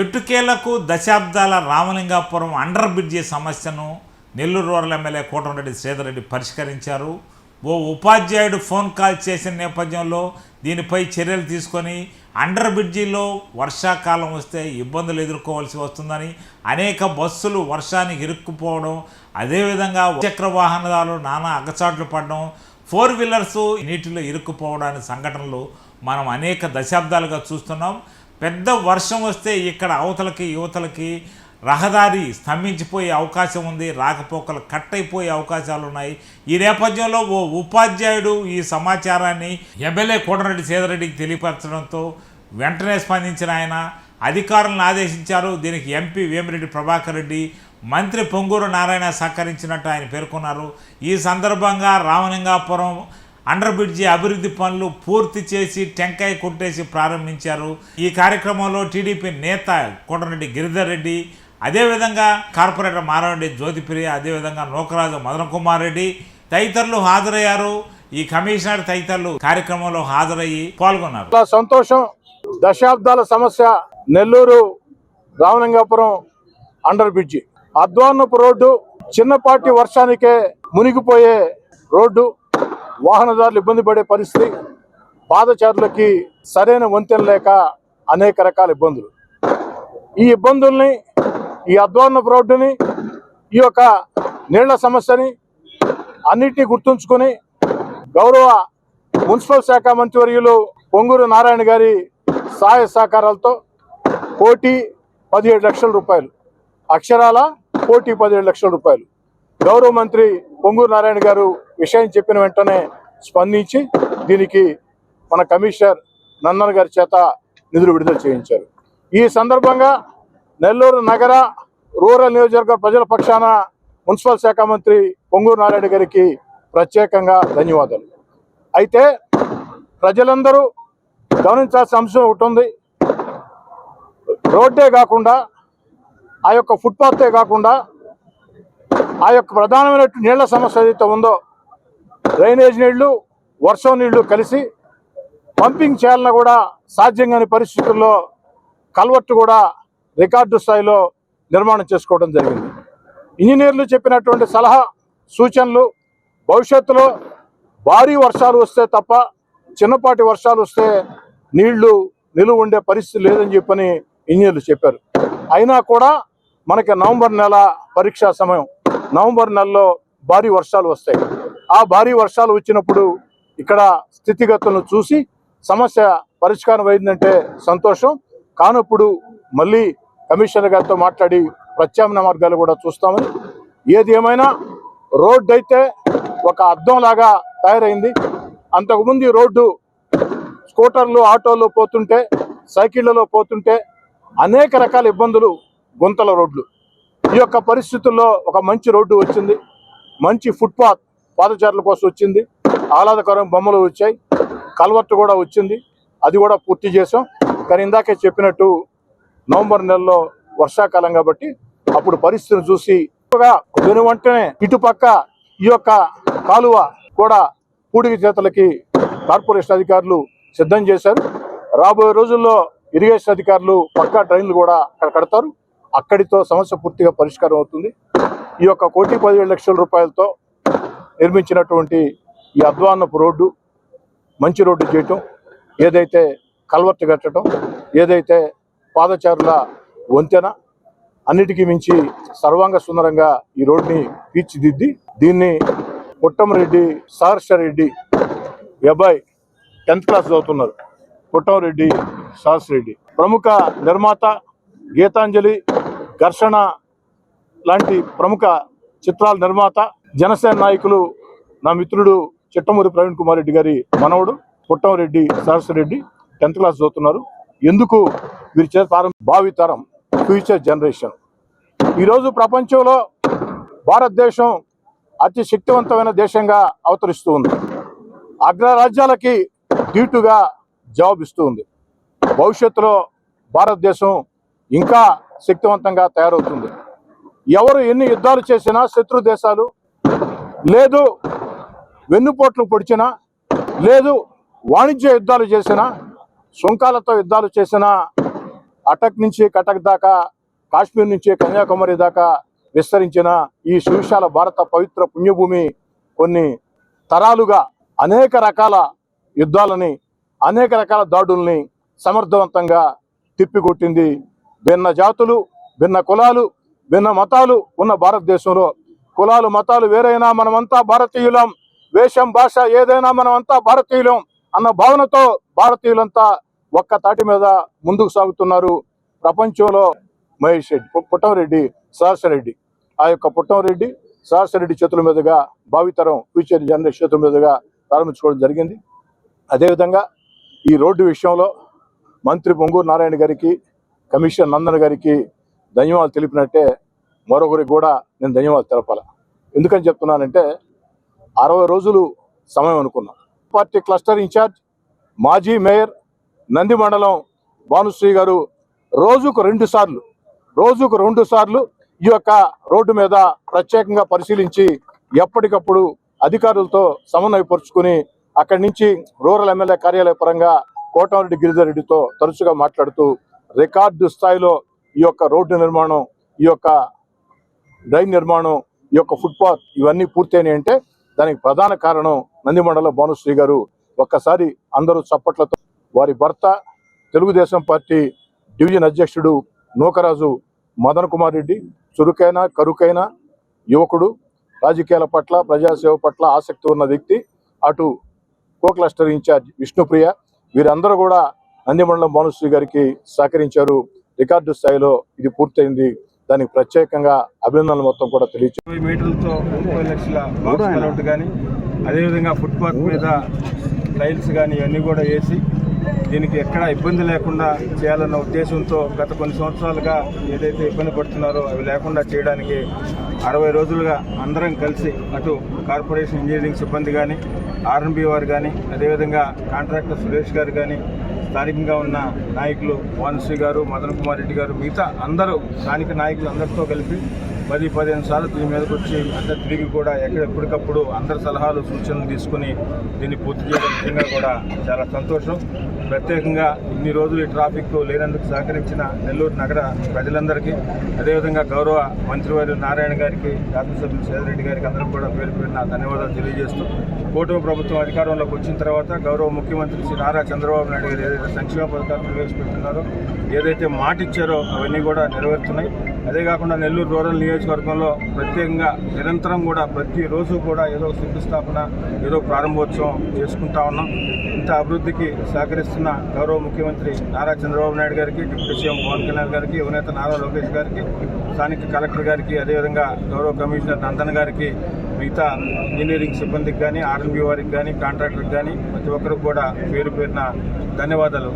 ఎట్టుకేలకు దశాబ్దాల Ramalingapuram under bridge సమస్యను Nellore rural MLA Kotamreddy Sridhar Reddy పరిష్కరించారు. ఓ ఉపాధ్యాయుడు ఫోన్ కాల్ చేసిన నేపథ్యంలో దీనిపై చర్యలు తీసుకొని అండర్ బ్రిడ్జిలో వర్షాకాలం వస్తే ఇబ్బందులు ఎదుర్కోవాల్సి వస్తుందని అనేక బస్సులు వర్షానికి ఇరుక్కుపోవడం అదేవిధంగా చక్ర వాహనదారులు నానా అగచాట్లు పడడం ఫోర్ వీలర్స్ నీటిలో ఇరుక్కుపోవడానికి సంఘటనలు మనం అనేక దశాబ్దాలుగా చూస్తున్నాం. పెద్ద వర్షం వస్తే ఇక్కడ అవతలకి యువతలకి రహదారి స్తంభించిపోయే అవకాశం ఉంది రాకపోకలు కట్ అయిపోయే అవకాశాలు ఉన్నాయి ఈ నేపథ్యంలో ఓ ఉపాధ్యాయుడు ఈ సమాచారాన్ని ఎమ్మెల్యే కోటరెడ్డి సేదరెడ్డికి తెలియపరచడంతో వెంటనే స్పందించిన ఆయన అధికారులను ఆదేశించారు. దీనికి ఎంపీ వేమిరెడ్డి ప్రభాకర్ రెడ్డి మంత్రి పొంగూరు నారాయణ సహకరించినట్టు ఆయన పేర్కొన్నారు. ఈ సందర్భంగా రామలింగాపురం అండర్ బ్రిడ్జి అభివృద్ధి పనులు పూర్తి చేసి టెంకాయ కొట్టేసి ప్రారంభించారు. ఈ కార్యక్రమంలో టీడీపీ నేత కోటరెడ్డి గిరిధర్ రెడ్డి అదేవిధంగా కార్పొరేటర్ మారారెడ్డి జ్యోతిప్రియ అదేవిధంగా నూకరాజు మదన్ కుమార్ రెడ్డి తదితరులు హాజరయ్యారు. ఈ కమిషనర్ తదితరులు కార్యక్రమంలో హాజరయ్యి పాల్గొన్నారు. సంతోషం. దశాబ్దాల సమస్య నెల్లూరు రామలింగాపురం అండర్ బ్రిడ్జి అద్వానపు రోడ్డు చిన్నపాటి వర్షానికే మునిగిపోయే రోడ్డు. వాహనదారులు ఇబ్బంది పడే పరిస్థితి పాదచారులకి సరైన వంతెన లేక అనేక రకాల ఇబ్బందులు. ఈ ఇబ్బందుల్ని ఈ అద్వాన్నపు రోడ్డుని ఈ యొక్క నీళ్ళ సమస్యని అన్నిటినీ గుర్తుంచుకొని గౌరవ మున్సిపల్ శాఖ మంత్రివర్యులు పొంగూరు నారాయణ గారి సహాయ సహకారాలతో కోటి పదిహేడు లక్షల రూపాయలు అక్షరాల కోటి పదిహేడు లక్షల రూపాయలు. గౌరవ మంత్రి పొంగూరు నారాయణ గారు విషయం చెప్పిన వెంటనే స్పందించి దీనికి మన కమిషనర్ నందన్ గారి చేత నిధులు విడుదల చేయించారు. ఈ సందర్భంగా నెల్లూరు నగర రూరల్ నియోజకవర్గ ప్రజల పక్షాన మున్సిపల్ శాఖ మంత్రి పొంగూరు నారాయణ గారికి ప్రత్యేకంగా ధన్యవాదాలు. అయితే ప్రజలందరూ గమనించాల్సిన అంశం ఒకటి ఉంది. రోడ్డే కాకుండా ఆ యొక్క ఫుట్పాత్తే కాకుండా ఆ యొక్క ప్రధానమైన నీళ్ళ సమస్య ఏదైతే ఉందో డ్రైనేజ్ నీళ్ళు వర్షం నీళ్ళు కలిసి పంపింగ్ చేయాలన్నా కూడా సాధ్యం కాని పరిస్థితుల్లో కల్వర్ట్ కూడా రికార్డు స్థాయిలో నిర్మాణం చేసుకోవడం జరిగింది. ఇంజనీర్లు చెప్పినటువంటి సలహా సూచనలు భవిష్యత్తులో భారీ వర్షాలు వస్తే తప్ప చిన్నపాటి వర్షాలు వస్తే నీళ్ళు నిలువ ఉండే పరిస్థితి లేదని చెప్పని ఇంజనీర్లు చెప్పారు. అయినా కూడా మనకి నవంబర్ నెల పరీక్షా సమయం. నవంబర్ నెలలో భారీ వర్షాలు వస్తాయి. ఆ భారీ వర్షాలు వచ్చినప్పుడు ఇక్కడ స్థితిగతులను చూసి సమస్య పరిష్కారం అయిందంటే సంతోషం. కానప్పుడు మళ్ళీ కమిషనర్ గారితో మాట్లాడి ప్రత్యామ్నాయ మార్గాలు కూడా చూస్తామని. ఏది ఏమైనా రోడ్డు అయితే ఒక అద్దం లాగా తయారైంది. అంతకుముందు ఈ రోడ్డు స్కూటర్లు ఆటోలు పోతుంటే సైకిళ్ళలో పోతుంటే అనేక రకాల ఇబ్బందులు గుంతల రోడ్లు. ఈ యొక్క పరిస్థితుల్లో ఒక మంచి రోడ్డు వచ్చింది. మంచి ఫుట్పాత్ పాదచారుల కోసం వచ్చింది. ఆహ్లాదకరం బొమ్మలు వచ్చాయి. కల్వర్ట్ కూడా వచ్చింది. అది కూడా పూర్తి చేసాం కానీ ఇందాకే చెప్పినట్టు నవంబర్ నెలలో వర్షాకాలం కాబట్టి అప్పుడు పరిస్థితిని చూసి వెను వెంటనే ఇటుపక్క ఈ యొక్క కాలువ కూడా పూడికి చేతలకి కార్పొరేషన్ అధికారులు సిద్ధం చేశారు. రాబోయే రోజుల్లో ఇరిగేషన్ అధికారులు పక్కా ట్రైన్లు కూడా అక్కడ కడతారు. అక్కడితో సమస్య పూర్తిగా పరిష్కారం అవుతుంది. ఈ యొక్క కోటి పదివేల లక్షల రూపాయలతో నిర్మించినటువంటి ఈ అద్వాన్నపు రోడ్డు మంచి రోడ్డు చేయటం ఏదైతే కల్వర్ట్ కట్టడం ఏదైతే పాదచారుల వంతెన అన్నిటికీ మించి సర్వాంగ సుందరంగా ఈ రోడ్ని తీర్చిదిద్ది దీన్ని పుట్టమరెడ్డి సహర్షరెడ్డి రెడ్డి అబ్బాయి టెన్త్ క్లాస్ చదువుతున్నారు. పుట్టమరెడ్డి సహర్ష రెడ్డి ప్రముఖ నిర్మాత గీతాంజలి ఘర్షణ లాంటి ప్రముఖ చిత్రాల నిర్మాత జనసేన నాయకులు నా మిత్రుడు చిట్టమూరి ప్రవీణ్ కుమార్ రెడ్డి గారి మనవడు పుట్టంరెడ్డి సరస్వరెడ్డి టెన్త్ క్లాస్ చదువుతున్నారు. ఎందుకు వీరి చేత భావితరం ఫ్యూచర్ జనరేషన్. ఈరోజు ప్రపంచంలో భారతదేశం అతి శక్తివంతమైన దేశంగా అవతరిస్తూ ఉంది. అగ్రరాజ్యాలకి ధీటుగా జవాబిస్తూ ఉంది. భవిష్యత్తులో భారతదేశం ఇంకా శక్తివంతంగా తయారవుతుంది. ఎవరు ఎన్ని యుద్ధాలు చేసినా శత్రు దేశాలు లేదు వెన్నుపోట్లు పొడిచినా లేదు వాణిజ్య యుద్ధాలు చేసినా సుంకాలతో యుద్ధాలు చేసినా అటక్ నుంచి కటక్ దాకా కాశ్మీర్ నుంచి కన్యాకుమారి దాకా విస్తరించిన ఈ సువిశాల భారత పవిత్ర పుణ్యభూమి కొన్ని తరాలుగా అనేక రకాల యుద్ధాలని అనేక రకాల దాడుల్ని సమర్థవంతంగా తిప్పికొట్టింది భిన్న జాతులు భిన్న కులాలు భిన్న మతాలు ఉన్న భారతదేశంలో కులాలు మతాలు వేరైనా మనమంతా భారతీయులం వేషం భాష ఏదైనా మనమంతా భారతీయులం అన్న భావనతో భారతీయులంతా ఒక్క తాటి మీద ముందుకు సాగుతున్నారు. ప్రపంచంలో మహేష్ రెడ్డి పుట్టంరెడ్డి సహస్రెడ్డి ఆ యొక్క పుట్టంరెడ్డి సహస్రెడ్డి చేతుల మీదుగా భావితరం ఫ్యూచర్ జనరేషన్ చేతుల మీదుగా ప్రారంభించుకోవడం జరిగింది. అదేవిధంగా ఈ రోడ్డు విషయంలో మంత్రి పొంగూరు నారాయణ గారికి కమిషనర్ నందన్ గారికి ధన్యవాదాలు తెలిపినట్టే మరొకరికి కూడా నేను ధన్యవాదాలు తెలపాలి. ఎందుకని చెప్తున్నానంటే అరవై రోజులు సమయం అనుకున్నాం. పార్టీ క్లస్టర్ ఇన్ఛార్జ్ మాజీ మేయర్ నంది మండలం భానుశ్రీ గారు రోజుకు రెండు సార్లు రోజుకు రెండు సార్లు ఈ యొక్క రోడ్డు మీద ప్రత్యేకంగా పరిశీలించి ఎప్పటికప్పుడు అధికారులతో సమన్వయపరుచుకుని అక్కడి నుంచి రూరల్ ఎమ్మెల్యే కార్యాలయ పరంగా కోటమిరెడ్డి గిరిజారెడ్డితో తరచుగా మాట్లాడుతూ రికార్డు స్థాయిలో ఈ యొక్క రోడ్డు నిర్మాణం ఈ యొక్క డ్రైన్ నిర్మాణం ఈ యొక్క ఫుట్పాత్ ఇవన్నీ పూర్తయినాయి అంటే దానికి ప్రధాన కారణం నందిమండల భానుశ్రీ గారు. ఒక్కసారి అందరూ చప్పట్లతో వారి భర్త తెలుగుదేశం పార్టీ డివిజన్ అధ్యక్షుడు నూకరాజు మదన్ కుమార్ రెడ్డి చురుకైన కరుకైన యువకుడు రాజకీయాల పట్ల ప్రజాసేవ పట్ల ఆసక్తి ఉన్న వ్యక్తి అటు కో క్లస్టర్ ఇన్ఛార్జ్ విష్ణుప్రియ వీరందరూ కూడా నందిమండలం భానుశ్రీ గారికి సహకరించారు. రికార్డు స్థాయిలో ఇది పూర్తయింది. దానికి ప్రత్యేకంగా అభినందనలు మొత్తం కూడా ఇరవై మీటర్లతో ముప్పై లక్షల బాక్స్ కానీ అదేవిధంగా ఫుట్పాత్ మీద టైల్స్ కానీ ఇవన్నీ కూడా వేసి దీనికి ఎక్కడ ఇబ్బంది లేకుండా చేయాలన్న ఉద్దేశంతో గత కొన్ని సంవత్సరాలుగా ఏదైతే ఇబ్బంది పడుతున్నారో అవి లేకుండా చేయడానికి అరవై రోజులుగా అందరం కలిసి అటు కార్పొరేషన్ ఇంజనీరింగ్ సిబ్బంది కానీ ఆర్ఎన్బి వారు కానీ అదేవిధంగా కాంట్రాక్టర్ సురేష్ గారు కానీ స్థానికంగా ఉన్న నాయకులు వానశ్రీ గారు మదన్ కుమార్ రెడ్డి గారు మిగతా అందరూ స్థానిక నాయకులు అందరితో కలిపి పది పదిహేను సార్లు దీని మీదకి వచ్చి అందరు తిరిగి కూడా ఎక్కడ ఎప్పటికప్పుడు అందరి సలహాలు సూచనలు తీసుకుని దీన్ని పూర్తి చేయడం నిజంగా కూడా చాలా సంతోషం. ప్రత్యేకంగా ఇన్ని రోజులు ఈ ట్రాఫిక్ లేనందుకు సహకరించిన నెల్లూరు నగర ప్రజలందరికీ అదేవిధంగా గౌరవ మంత్రివారు నారాయణ గారికి శాసనసభ్యులు సేదరెడ్డి గారికి అందరూ కూడా పేరు పేరున ధన్యవాదాలు తెలియజేస్తూ కూటమి ప్రభుత్వం అధికారంలోకి వచ్చిన తర్వాత గౌరవ ముఖ్యమంత్రి శ్రీ నారా చంద్రబాబు నాయుడు గారు ఏదైతే సంక్షేమ పథకాలు ప్రవేశపెడుతున్నారో ఏదైతే మాటిచ్చారో అవన్నీ కూడా నెరవేరుతున్నాయి. అదే కాకుండా నెల్లూరు రూరల్ నియోజకవర్గంలో ప్రత్యేకంగా నిరంతరం కూడా ప్రతిరోజు కూడా ఏదో ఒక శంకుస్థాపన ఏదో ప్రారంభోత్సవం చేసుకుంటా ఉన్నాం. ఇంత అభివృద్ధికి సహకరిస్తున్న గౌరవ ముఖ్యమంత్రి నారా చంద్రబాబు నాయుడు గారికి డిప్యూటీ సీఎం పవన్ కళ్యాణ్ గారికి యువనేత నారా లోకేష్ గారికి స్థానిక కలెక్టర్ గారికి అదేవిధంగా గౌరవ కమిషనర్ నందన్ గారికి మిగతా ఇంజనీరింగ్ సిబ్బందికి కానీ ఆర్ఎన్బి వారికి కానీ కాంట్రాక్టర్కి కానీ ప్రతి ఒక్కరికి కూడా పేరు పేరున ధన్యవాదాలు.